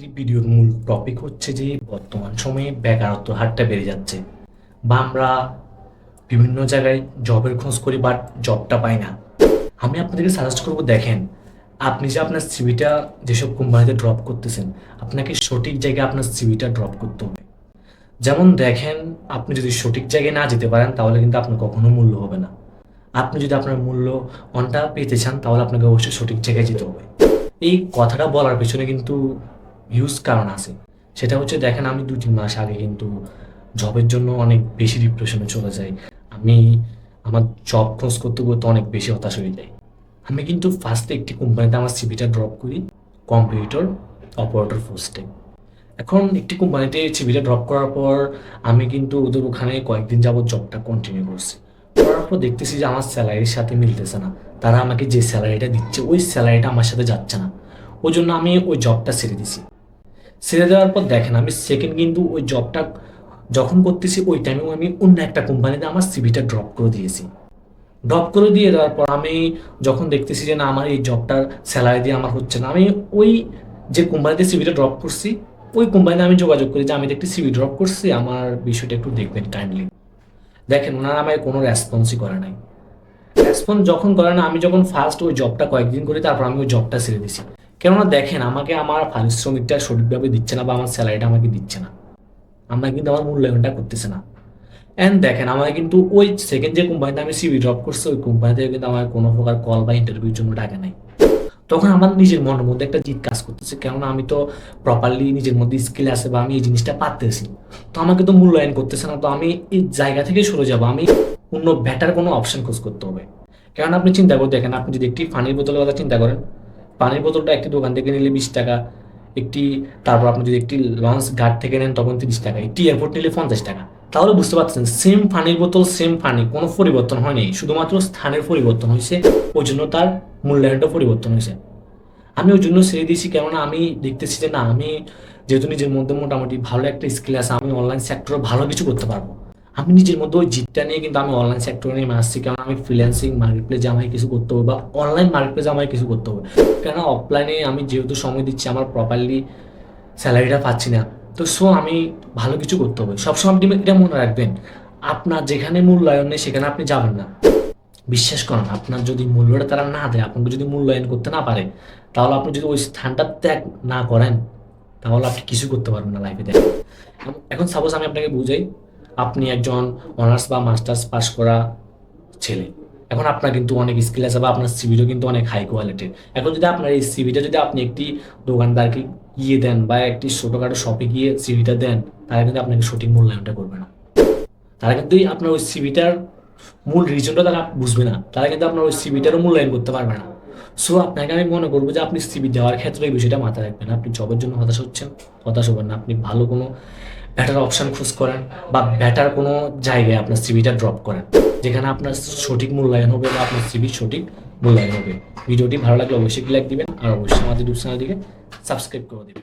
আজকের ভিডিওর মূল টপিক হচ্ছে যে বর্তমান সময়ে বেকারত্ব হারটা বেড়ে যাচ্ছে। বা আমরা বিভিন্ন জায়গায় জবের খোঁজ করি বাট জবটা পাই না। আমি আপনাদেরকে সাজেস্ট করব, দেখেন, আপনি যে আপনার সিভিটা যেসব কোম্পানিতে ড্রপ করতেছেন, আপনাকে সঠিক জায়গায় আপনার সিভিটা ড্রপ করতে হবে। যেমন দেখেন, আপনি যদি সঠিক জায়গায় না যেতে পারেন, তাহলে কিন্তু আপনার কখনো মূল্য হবে না। আপনি যদি আপনার মূল্য অনটা পেতে চান, তাহলে আপনাকে অবশ্যই সঠিক জায়গায় যেতে হবে। এই কথাটা বলার পেছনে কিন্তু হিউজ কারণ আছে। সেটা হচ্ছে দেখেন, আমি দু তিন মাস আগে কিন্তু জবের জন্য অনেক বেশি ডিপ্রেশনে চলে যাই। আমি আমার জব খোঁজ করতে করতে অনেক বেশি হতাশ হয়ে যাই। আমি কিন্তু ফার্স্টে একটি কোম্পানিতে আমার সিভিটা ড্রপ করি কম্পিউটার অপারেটর পোস্টে এখন একটি কোম্পানিতে সিভিটা ড্রপ করার পর আমি কিন্তু ওদের ওখানে কয়েকদিন যাবত জবটা কন্টিনিউ করছি। করার পর দেখতেছি যে আমার স্যালারির সাথে মিলতেছে না। তারা আমাকে যে স্যালারিটা দিচ্ছে, ওই স্যালারিটা আমার সাথে যাচ্ছে না। ওই জন্য আমি ওই জবটা ছেড়ে দিছি। ছেড়ে দেওয়ার পর দেখেন, আমি সেকেন্ড কিন্তু ওই জবটা যখন করতেছি, ওই টাইমেও আমি অন্য একটা কোম্পানিতে আমার সিভিটা ড্রপ করে দিয়েছি। ড্রপ করে দিয়ে দেওয়ার পর আমি যখন দেখতেছি যে না, আমার এই জবটার স্যালারি দিয়ে আমার হচ্ছে না, আমি ওই যে কোম্পানিতে সিভিটা ড্রপ করছি, ওই কোম্পানিতে আমি যোগাযোগ করি যে, আমি একটি সিভি ড্রপ করছি, আমার বিষয়টা একটু দেখবেন কাইন্ডলি দেখেন, ওনারা আমায় কোনো রেসপন্সই করে নাই। রেসপন্স যখন করে না, আমি যখন ফার্স্ট ওই জবটা কয়েকদিন করি, তারপর আমি ওই জবটা ছেড়ে দিছি। কেননা দেখেন, আমাকে আমার পারিশ্রমিকটা সঠিকভাবে দিচ্ছে না বা আমার স্যালারিটা আমাকে দিচ্ছে না। আমরা কিন্তু আমার মূল্যায়নটা করতেছে না। অ্যান্ড দেখেন আমার কিন্তু ওই সেকেন্ড যে কোম্পানিতে আমি সিভি ড্রপ করছি, ওই কোম্পানি থেকে কিন্তু আমার কোনো প্রকার কল বা ইন্টারভিউর জন্য ডাকে নাই। তখন আমার নিজের মনের মধ্যে একটা জিত কাজ করতেছে, কেননা আমি তো প্রপারলি নিজের মধ্যে স্কিল আছে বা আমি এই জিনিসটা পারতেছি। তো আমাকে তো মূল্যায়ন করতেছে না, তো আমি এই জায়গা থেকে সরে যাব, আমি অন্য বেটার কোনো অপশন খোঁজ করতে হবে। কারণ আপনি চিন্তা করে দেখেন, আপনি যদি একটি পানির বোতলের কথা চিন্তা করেন পানির বোতলটা একটি দোকান থেকে নিলে বিশ টাকা, একটি, তারপর আপনি যদি একটি লঞ্চ গার্ড থেকে নেন তখন তিরিশ টাকা, একটি এয়ারপোর্ট নিলে পঞ্চাশ টাকা। তাহলে বুঝতে পারছেন সেম পানির বোতল সেম পানি, কোনো পরিবর্তন হয়নি শুধুমাত্র স্থানের পরিবর্তন হয়েছে, ওই জন্য তার মূল্যায়নটা পরিবর্তন হয়েছে। আমি ওই জন্য ছেড়ে দিয়েছি, কেননা আমি দেখতেছি যে না, আমি যেহেতু নিজের মধ্যে মোটামুটি ভালো একটা স্কিল আছে, আমি অনলাইন সেক্টরে ভালো কিছু করতে পারব। আমি নিজের মধ্যে ওই জিতটা নিয়ে কিন্তু আমি অনলাইন সেক্টর নিয়ে আসছি কেন আমি ফ্রিল্যান্সিং মার্কেট প্লেসে আমাকে কিছু করতে হবে বা অনলাইন মার্কেট প্লেসে আমাকে কিছু করতে হবে। কেন অফলাইনে আমি যেহেতু সময় দিচ্ছি, আমার প্রপারলি স্যালারিটা পাচ্ছি না। তো সো আমি ভালো কিছু করতে হবে। সবসময় আপনি এটা মনে রাখবেন, আপনার যেখানে মূল্যায়ন নেই সেখানে আপনি যাবেন না। বিশ্বাস করেন, আপনার যদি মূল্যটা তারা না দেয়, আপনাকে যদি মূল্যায়ন করতে না পারে, তাহলে আপনি যদি ওই স্থানটা ত্যাগ না করেন, তাহলে আপনি কিছু করতে পারবেন না লাইফে দেখেন, এখন সাপোজ আমি আপনাকে বুঝাই আপনি একজন অনার্স বা মাস্টার্স পাস করা ছেলে। এখন আপনার কিন্তু অনেক স্কিল আছে বা আপনার সিভিটা কিন্তু অনেক হাই কোয়ালিটির এখন যদি আপনার এই সিভিটা যদি আপনি একটি দোকানদারকে গিয়ে দেন বা একটি ছোটোখাটো শপে গিয়ে সিভিটা দেন তারা কিন্তু আপনাকে সঠিক মূল্যায়নটা করবে না। তারা কিন্তু আপনার ওই সিভিটার মূল রিজনটা তারা বুঝবে না। তারা কিন্তু আপনার ওই সিভিটারও মূল্যায়ন করতে পারবে না। সো আপনাকে আমি মনে করব যে আপনি সিভি দেওয়ার ক্ষেত্রে এই বিষয়টা মাথায় রাখবেন আপনি জবের জন্য হতাশ হচ্ছেন, হতাশ হবেন না। আপনি ভালো কোনো ব্যাটার অপশন খোঁজ করেন বা ব্যাটার কোনো জায়গায় আপনার সিভিটা ড্রপ করেন, যেখানে আপনার সঠিক মূল্যায়ন হবে বা আপনার সিভি সঠিক মূল্যায়ন হবে। ভিডিওটি ভালো লাগলে অবশ্যই লাইক দিবেন আর অবশ্যই আমাদের ইউটিউব চ্যানেলটিকে সাবস্ক্রাইব করে দিবেন।